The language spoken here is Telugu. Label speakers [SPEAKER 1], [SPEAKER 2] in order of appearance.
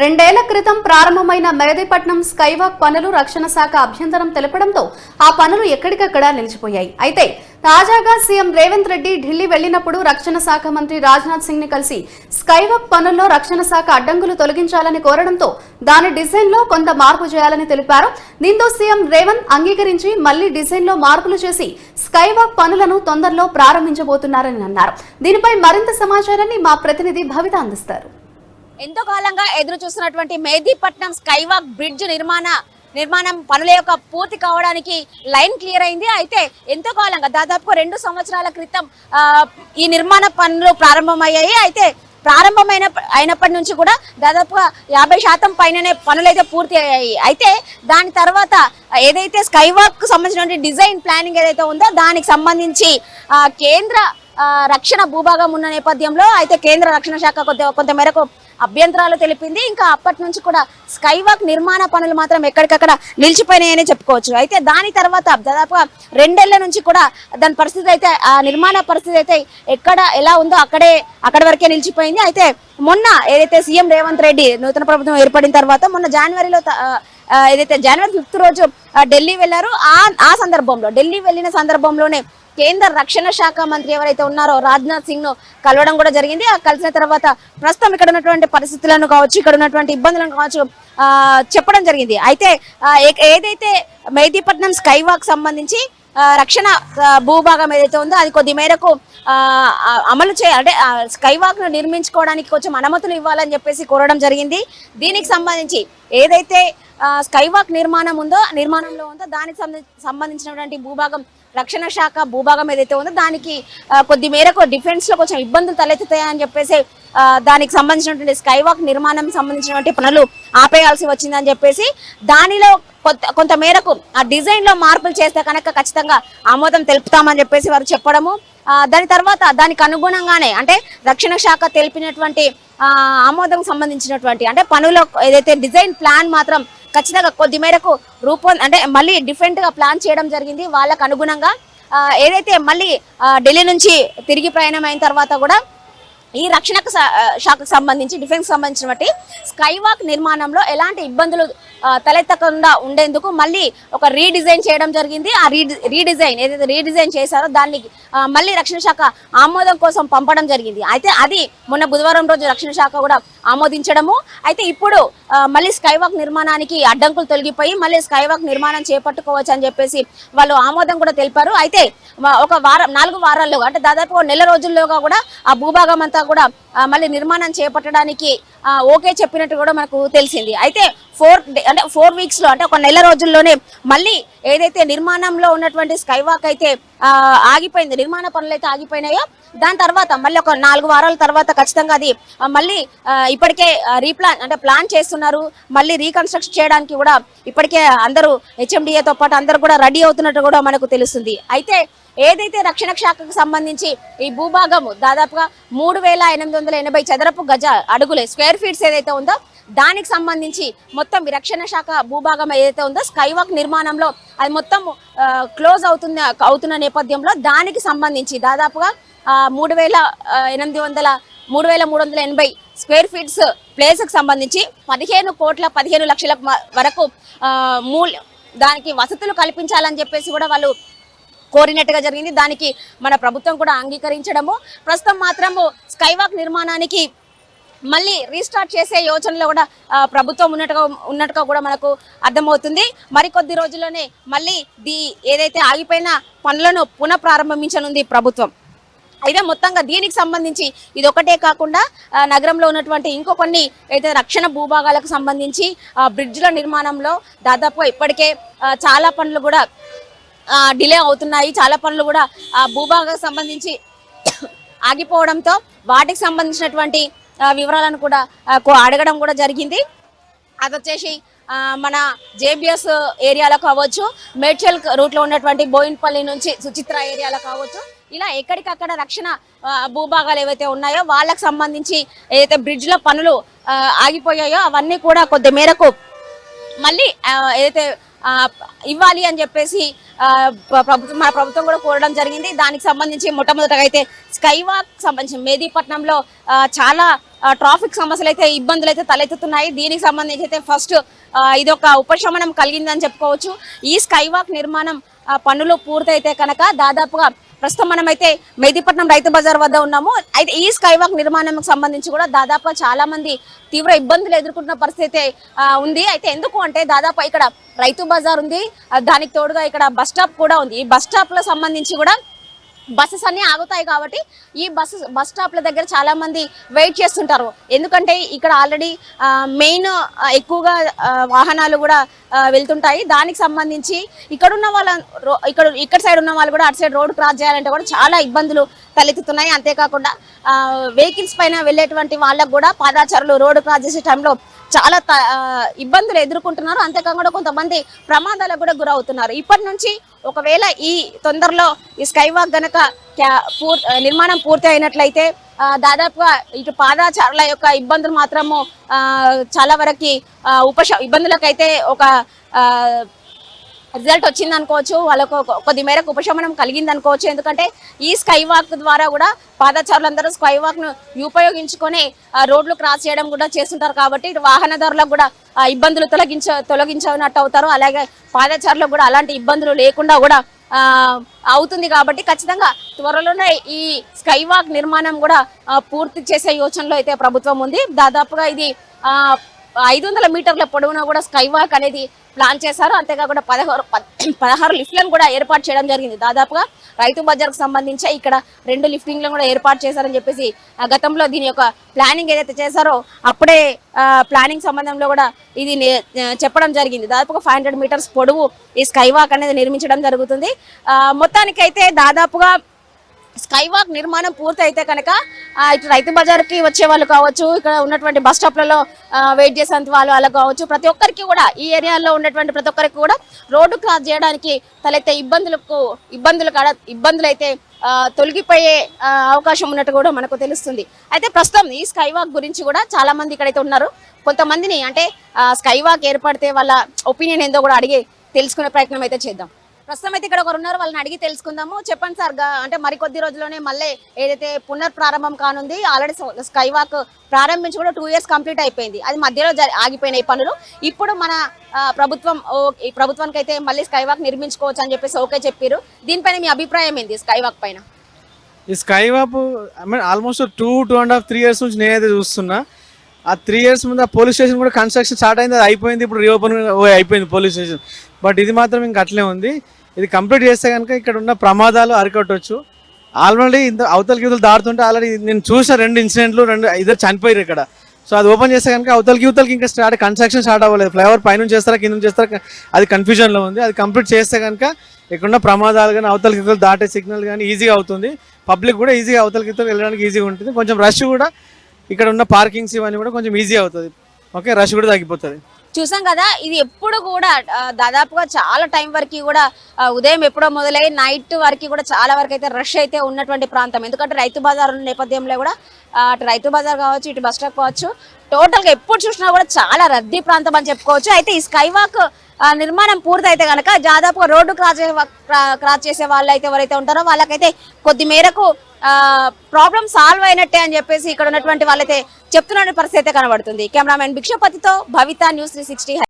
[SPEAKER 1] రెండేళ్ళ క్రితం ప్రారంభమైన మెహదీపట్నం స్కైవాక్ పనులు రక్షణ శాఖ అభ్యంతరం తెలపడంతో ఆ పనులు ఎక్కడికక్కడ నిలిచిపోయాయి. అయితే తాజాగా సీఎం రేవంత్ రెడ్డి ఢిల్లీ వెళ్ళినప్పుడు రక్షణ శాఖ మంత్రి రాజ్నాథ్ సింగ్ని కలిసి స్కైవాక్ పనుల్లో రక్షణ శాఖ అడ్డంకులు తొలగించాలని కోరడంతో దాని డిజైన్లో కొంత మార్పు చేయాలని తెలిపారు. దీంతో సీఎం రేవంత్ అంగీకరించి మళ్ళీ డిజైన్లో మార్పులు చేసి స్కైవాక్ పనులను తొందరలో ప్రారంభించబోతున్నారని అన్నారు. దీనిపై మరింత సమాచారాన్ని మా ప్రతినిధి భవిత అందిస్తారు.
[SPEAKER 2] ఎంతో కాలంగా ఎదురు చూస్తున్నటువంటి మేదీపట్నం స్కైవాక్ బ్రిడ్జ్ నిర్మాణ నిర్మాణం పనుల యొక్క పూర్తి కావడానికి లైన్ క్లియర్ అయింది. అయితే ఎంతో కాలంగా దాదాపు రెండు సంవత్సరాల క్రితం ఈ నిర్మాణ పనులు ప్రారంభమయ్యాయి. అయితే ప్రారంభమైన అయినప్పటి నుంచి కూడా దాదాపుగా యాభై శాతం పైననే పనులైతే పూర్తి అయ్యాయి. అయితే దాని తర్వాత ఏదైతే స్కైవాక్కు సంబంధించినటువంటి డిజైన్ ప్లానింగ్ ఏదైతే ఉందో దానికి సంబంధించి కేంద్ర రక్షణ భూభాగం ఉన్న నేపథ్యంలో అయితే కేంద్ర రక్షణ శాఖ కొంత కొంత మేరకు అభ్యంతరాలు తెలిపింది. ఇంకా అప్పటి నుంచి కూడా స్కైవాక్ నిర్మాణ పనులు మాత్రం ఎక్కడికక్కడ నిలిచిపోయినాయని చెప్పుకోవచ్చు. అయితే దాని తర్వాత దాదాపుగా రెండేళ్ళ నుంచి కూడా దాని పరిస్థితి అయితే ఆ నిర్మాణ పరిస్థితి అయితే ఎక్కడ ఎలా ఉందో అక్కడే అక్కడ వరకే నిలిచిపోయింది. అయితే మొన్న ఏదైతే సీఎం రేవంత్ రెడ్డి నూతన ప్రభుత్వం ఏర్పడిన తర్వాత మొన్న జనవరిలో ఏదైతే జనవరి ఫిఫ్త్ రోజు ఢిల్లీ వెళ్ళారు. ఆ ఆ సందర్భంలో ఢిల్లీ వెళ్ళిన సందర్భంలోనే కేంద్ర రక్షణ శాఖ మంత్రి ఎవరైతే ఉన్నారో రాజ్నాథ్ సింగ్ను కలవడం కూడా జరిగింది. ఆ కలిసిన తర్వాత ప్రస్తుతం ఇక్కడ ఉన్నటువంటి పరిస్థితులను కావచ్చు ఇక్కడ ఉన్నటువంటి ఇబ్బందులను కావచ్చు ఆ, చెప్పడం జరిగింది. అయితే ఏదైతే మెహదీపట్నం స్కై వాక్ సంబంధించి రక్షణ భూభాగం ఏదైతే ఉందో అది కొద్ది మేరకు అమలు చేయాలి అంటే స్కై వాక్ను నిర్మించుకోవడానికి కొంచెం అనుమతులు ఇవ్వాలని చెప్పేసి కోరడం జరిగింది. దీనికి సంబంధించి ఏదైతే స్కై వాక్ నిర్మాణం ఉందో నిర్మాణంలో ఉందో దానికి సంబంధించినటువంటి భూభాగం రక్షణ శాఖ భూభాగం ఏదైతే ఉందో దానికి కొద్ది మేరకు డిఫెన్స్లో కొంచెం ఇబ్బందులు తలెత్తుతాయని చెప్పేసి దానికి సంబంధించినటువంటి స్కై వాక్ నిర్మాణం సంబంధించినటువంటి పనులు ఆపేయాల్సి వచ్చిందని చెప్పేసి దానిలో కొంత కొంత మేరకు ఆ డిజైన్లో మార్పులు చేస్తే కనుక ఖచ్చితంగా ఆమోదం తెలుపుతామని చెప్పేసి వారు చెప్పడము. దాని తర్వాత దానికి అనుగుణంగానే అంటే రక్షణ శాఖ తెలిపినటువంటి ఆమోదం సంబంధించినటువంటి అంటే పనుల ఏదైతే డిజైన్ ప్లాన్ మాత్రం ఖచ్చితంగా కొద్ది మేరకు రూపొంద అంటే మళ్ళీ డిఫరెంట్గా ప్లాన్ చేయడం జరిగింది. వాళ్ళకు అనుగుణంగా ఏదైతే మళ్ళీ ఢిల్లీ నుంచి తిరిగి ప్రయాణం అయిన తర్వాత కూడా ఈ రక్షణకు శాఖకు సంబంధించి డిఫెన్స్ సంబంధించినటువంటి స్కైవాక్ నిర్మాణంలో ఎలాంటి ఇబ్బందులు తలెత్తకుండా ఉండేందుకు మళ్ళీ ఒక రీడిజైన్ చేయడం జరిగింది. ఆ రీ రీడిజైన్ ఏదైతే రీడిజైన్ చేశారో దాన్ని మళ్ళీ రక్షణ శాఖ ఆమోదం కోసం పంపడం జరిగింది. అయితే అది మొన్న బుధవారం రోజు రక్షణ శాఖ కూడా ఆమోదించడము. అయితే ఇప్పుడు మళ్ళీ స్కైవాక్ నిర్మాణానికి అడ్డంకులు తొలగిపోయి మళ్ళీ స్కైవాక్ నిర్మాణం చేపట్టుకోవచ్చు అని చెప్పేసి వాళ్ళు ఆమోదం కూడా తెలిపారు. అయితే ఒక వారం నాలుగు వారాల్లో అంటే దాదాపు నెల రోజుల్లోగా కూడా ఆ భూభాగం అంతా కూడా మళ్ళీ నిర్మాణం చేపట్టడానికి ఓకే చెప్పినట్టు కూడా మనకు తెలిసింది. అయితే ఫోర్ అంటే ఫోర్ వీక్స్లో అంటే ఒక నెల రోజుల్లోనే మళ్ళీ ఏదైతే నిర్మాణంలో ఉన్నటువంటి స్కైవాక్ అయితే ఆగిపోయింది నిర్మాణ పనులు అయితే ఆగిపోయినాయో దాని తర్వాత మళ్ళీ ఒక నాలుగు వారాల తర్వాత ఖచ్చితంగా అది మళ్ళీ ఇప్పటికే రీప్లాన్ అంటే ప్లాన్ చేస్తున్నారు. మళ్ళీ రీకన్స్ట్రక్ట్ చేయడానికి కూడా ఇప్పటికే అందరూ హెచ్ఎండిఏతో పాటు అందరూ కూడా రెడీ అవుతున్నట్టు కూడా మనకు తెలుస్తుంది. అయితే ఏదైతే రక్షణ శాఖకు సంబంధించి ఈ భూభాగము దాదాపుగా మూడు వేల ఎనిమిది వందల ఎనభై చదరపు గజ అడుగులే స్క్వేర్ ఫీట్స్ ఏదైతే ఉందో దానికి సంబంధించి మొత్తం రక్షణ శాఖ భూభాగం ఏదైతే ఉందో స్కైవాక్ నిర్మాణంలో అది మొత్తం క్లోజ్ అవుతున్న అవుతున్న నేపథ్యంలో దానికి సంబంధించి దాదాపుగా మూడు వేల ఎనిమిది వందల మూడు వేల మూడు వందల ఎనభై స్క్వేర్ ఫీట్స్ ప్లేస్కి సంబంధించి పదిహేను కోట్ల పదిహేను లక్షల వరకు మూల్ దానికి వసతులు కల్పించాలని చెప్పేసి కూడా వాళ్ళు కోరినట్టుగా జరిగింది. దానికి మన ప్రభుత్వం కూడా అంగీకరించడము. ప్రస్తుతం మాత్రము స్కైవాక్ నిర్మాణానికి మళ్ళీ రీస్టార్ట్ చేసే యోచనలో కూడా ప్రభుత్వం ఉన్నట్టుగా ఉన్నట్టుగా కూడా మనకు అర్థమవుతుంది. మరికొద్ది రోజుల్లోనే మళ్ళీ దీ ఏదైతే ఆగిపోయిన పనులను పునః ప్రారంభించనుంది ప్రభుత్వం. అయితే మొత్తంగా దీనికి సంబంధించి ఇది ఒకటే కాకుండా నగరంలో ఉన్నటువంటి ఇంకో కొన్ని అయితే రక్షణ భూభాగాలకు సంబంధించి బ్రిడ్జ్ల నిర్మాణంలో దాదాపుగా ఇప్పటికే చాలా పనులు కూడా డిలే అవుతున్నాయి. చాలా పనులు కూడా ఆ భూభాగాలకు సంబంధించి ఆగిపోవడంతో వాటికి సంబంధించినటువంటి వివరాలను కూడా అడగడం కూడా జరిగింది. అది వచ్చేసి మన జేబిఎస్ ఏరియాలో కావచ్చు మేడ్చల్ రూట్లో ఉన్నటువంటి బోయిన్పల్లి నుంచి సుచిత్ర ఏరియాలో కావచ్చు ఇలా ఎక్కడికక్కడ రక్షణ భూభాగాలు ఏవైతే ఉన్నాయో వాళ్ళకు సంబంధించి ఏదైతే బ్రిడ్జ్లో పనులు ఆగిపోయాయో అవన్నీ కూడా కొద్ది మేరకు మళ్ళీ ఏదైతే ఇవ్వాలి అని చెప్పేసి ప్రభుత్వం మన ప్రభుత్వం కూడా కోరడం జరిగింది. దానికి సంబంధించి మొట్టమొదటగా అయితే స్కైవాక్ సంబంధించి మేదీపట్నంలో చాలా ట్రాఫిక్ సమస్యలు అయితే ఇబ్బందులు అయితే తలెత్తుతున్నాయి. దీనికి సంబంధించి అయితే ఫస్ట్ ఇది ఒక ఉపశమనం కలిగిందని చెప్పుకోవచ్చు. ఈ స్కైవాక్ నిర్మాణం పనులు పూర్తయితే కనుక దాదాపుగా ప్రస్తుతం మనం అయితే మెహదీపట్నం రైతు బజార్ వద్ద ఉన్నాము. అయితే ఈ స్కై వాక్ నిర్మాణంకి సంబంధించి కూడా దాదాపు చాలా మంది తీవ్ర ఇబ్బందులు ఎదుర్కొంటున్న పరిస్థితి అయితే, ఉంది. అయితే ఎందుకు అంటే దాదాపు ఇక్కడ రైతు బజార్ ఉంది. దానికి తోడుగా ఇక్కడ బస్ స్టాప్ కూడా ఉంది. ఈ బస్ స్టాప్లో సంబంధించి కూడా బస్సెస్ అన్ని ఆగుతాయి కాబట్టి ఈ బస్సు బస్ స్టాప్ల దగ్గర చాలా మంది వెయిట్ చేస్తుంటారు. ఎందుకంటే ఇక్కడ ఆల్రెడీ మెయిన్ ఎక్కువగా వాహనాలు కూడా వెళ్తుంటాయి. దానికి సంబంధించి ఇక్కడున్న వాళ్ళ ఇక్కడ ఇక్కడ సైడ్ ఉన్న వాళ్ళు కూడా అటు సైడ్ రోడ్ క్రాస్ చేయాలంటే కూడా చాలా ఇబ్బందులు తలెత్తుతున్నాయి. అంతేకాకుండా వెహికల్స్ పైన వెళ్ళేటువంటి వాళ్ళకు కూడా పాదాచారులు రోడ్డు క్రాస్ చేసే టైంలో చాలా త- ఇబ్బందులు ఎదుర్కొంటున్నారు. అంతేకాకుండా కొంతమంది ప్రమాదాలకు కూడా గురవుతున్నారు. ఇప్పటి నుంచి ఒకవేళ ఈ తొందరలో ఈ స్కైవాక్ గనక క్యా- పూర్- నిర్మాణం పూర్తి అయినట్లయితే దాదాపుగా ఇటు పాదాచారుల యొక్క ఇబ్బందులు మాత్రము ఆ, చాలా వరకు ఉపశ ఇబ్బందులకైతే ఒక ఆ, రిజల్ట్ వచ్చింది అనుకోవచ్చు వాళ్ళకు కొద్ది మేరకు ఉపశమనం కలిగింది అనుకోవచ్చు ఎందుకంటే ఈ స్కై వాక్ ద్వారా కూడా పాదచారులందరూ స్కై వాక్ను ఉపయోగించుకొని రోడ్లు క్రాస్ చేయడం కూడా చేస్తుంటారు కాబట్టి వాహనదారులకు కూడా ఇబ్బందులు తొలగించ తొలగించినట్టు అవుతారు. అలాగే పాదచారులకు కూడా అలాంటి ఇబ్బందులు లేకుండా కూడా అవుతుంది కాబట్టి ఖచ్చితంగా త్వరలోనే ఈ స్కై వాక్ నిర్మాణం కూడా పూర్తి చేసే యోచనలో అయితే ప్రభుత్వం ఉంది. దాదాపుగా ఇది ఐదు వందల మీటర్ల పొడవునా కూడా స్కై వాక్ అనేది ప్లాన్ చేశారు. అంతేకాకుండా పదహారు పదహారు లిఫ్ట్లను కూడా ఏర్పాటు చేయడం జరిగింది. దాదాపుగా రైతు బజార్కు సంబంధించి ఇక్కడ రెండు లిఫ్టింగ్లను కూడా ఏర్పాటు చేశారని చెప్పేసి గతంలో దీని యొక్క ప్లానింగ్ ఏదైతే చేశారో అప్పుడే ప్లానింగ్ సంబంధంలో కూడా ఇది నే- చెప్పడం జరిగింది. దాదాపుగా ఫైవ్ హండ్రెడ్ మీటర్స్ పొడవు ఈ స్కై వాక్ అనేది నిర్మించడం జరుగుతుంది. మొత్తానికైతే దాదాపుగా స్కై వాక్ నిర్మాణం పూర్తి అయితే కనుక ఇటు రైతు బజార్కి వచ్చే వాళ్ళు కావచ్చు ఇక్కడ ఉన్నటువంటి బస్ స్టాప్లలో వెయిట్ చేసేంత వాళ్ళు అలా కావచ్చు ప్రతి ఒక్కరికి కూడా ఈ ఏరియాలో ఉన్నటువంటి ప్రతి ఒక్కరికి కూడా రోడ్డు క్రాస్ చేయడానికి తలెత్తే ఇబ్బందులకు ఇబ్బందులు కాడ ఇబ్బందులు అయితే తొలగిపోయే అవకాశం ఉన్నట్టు కూడా మనకు తెలుస్తుంది. అయితే ప్రస్తుతం ఈ స్కై వాక్ గురించి కూడా చాలా మంది ఇక్కడైతే ఉన్నారు. కొంతమందిని అంటే స్కై వాక్ ఏర్పడితే వాళ్ళ ఒపీనియన్ ఏందో కూడా అడిగి తెలుసుకునే ప్రయత్నం అయితే చేద్దాం. ప్రస్తుతం అయితే ఇక్కడ ఒకరు ఉన్నారు వాళ్ళని అడిగి తెలుసుకుందాము. చెప్పండి సార్ అంటే మరికొద్ది రోజుల్లోనే మళ్ళీ ఏదైతే పునర్ప్రారంభం కానుంది ఆల్రెడీ స్కై వాక్ ప్రారంభించి కూడా టూ ఇయర్స్ కంప్లీట్ అయిపోయింది. అది మధ్యలో జరి- ఆగిపోయినాయి పనులు. ఇప్పుడు మన ప్రభుత్వం ఈ ప్రభుత్వానికి అయితే మళ్ళీ స్కై వాక్ నిర్మించుకోవచ్చు అని చెప్పేసి ఓకే చెప్పారు దీనిపైన మీ అభిప్రాయం ఏంది స్కై వాక్ పైన?
[SPEAKER 3] ఈ sky walk I mean almost two two and half three years నుంచి నేనైతే చూస్తున్నా. ఆ త్రీ ఇయర్స్ ముందు ఆ పోలీస్ స్టేషన్ కూడా కన్స్ట్రక్షన్ స్టార్ట్ అయింది అది అయిపోయింది. ఇప్పుడు రీఓపెన్ అయిపోయింది పోలీస్ స్టేషన్ బట్ ఇది మాత్రం ఇంకా అట్లే ఉంది. ఇది కంప్లీట్ చేస్తే కనుక ఇక్కడ ఉన్న ప్రమాదాలు అరికట్టవచ్చు ఆల్రెడీ ఇంత అవతలకి ఇవతలు దాడుతుంటే ఆల్రెడీ నేను చూసిన రెండు ఇన్సిడెంట్లు రెండు ఇద్దరు చనిపోయారు ఇక్కడ. సో అది ఓపెన్ చేస్తే కనుక అవతలకి యువతలకి ఇంకా స్టార్ట్ కన్స్ట్రక్షన్ స్టార్ట్ అవ్వలేదు. ఫ్లైఓవర్ పైన చేస్తారా కింద చేస్తారా అది కన్ఫ్యూజన్లో ఉంది. అది కంప్లీట్ చేస్తే కనుక ఇక్కడున్న ప్రమాదాలు కానీ అవతలకి ఇవతలు దాటే సిగ్నల్ కానీ ఈజీగా అవుతుంది. పబ్లిక్ కూడా ఈజీగా అవతలకి ఇవతలకి వెళ్ళడానికి ఈజీగా ఉంటుంది. కొంచెం రష్ కూడా ఇక్కడ ఉన్న పార్కింగ్స్ ఇవన్నీ కూడా కొంచెం ఈజీ అవుతుంది. ఓకే రష్ కూడా తగ్గిపోతుంది.
[SPEAKER 2] చూసాం కదా ఇది ఎప్పుడు కూడా దాదాపుగా చాలా టైం వరకు కూడా ఉదయం ఎప్పుడో మొదలై నైట్ వరకు కూడా చాలా వరకు అయితే రష్ అయితే ఉన్నటువంటి ప్రాంతం. ఎందుకంటే రైతు బజార్ ఉన్న నేపథ్యంలో కూడా అటు రైతు బజార్ కావచ్చు ఇటు బస్ స్టాప్ కావచ్చు టోటల్గా ఎప్పుడు చూసినా కూడా చాలా రద్దీ ప్రాంతం అని చెప్పుకోవచ్చు. అయితే ఈ స్కై వాక్ నిర్మాణం పూర్తయితే కనుక దాదాపుగా రోడ్డు క్రాస్ క్రాస్ చేసే వాళ్ళు అయితే ఎవరైతే ఉంటారో వాళ్ళకైతే కొద్ది మేరకు ప్రాబ్లం సాల్వ్ అయినట్టే అని చెప్పేసి ఇక్కడ ఉన్నటువంటి వాళ్ళైతే చెప్తున్న పరిస్థితి అయితే కనబడుతుంది. కెమెరామెన్ భిక్షపతితో భవిత న్యూస్ త్రీ సిక్స్టీ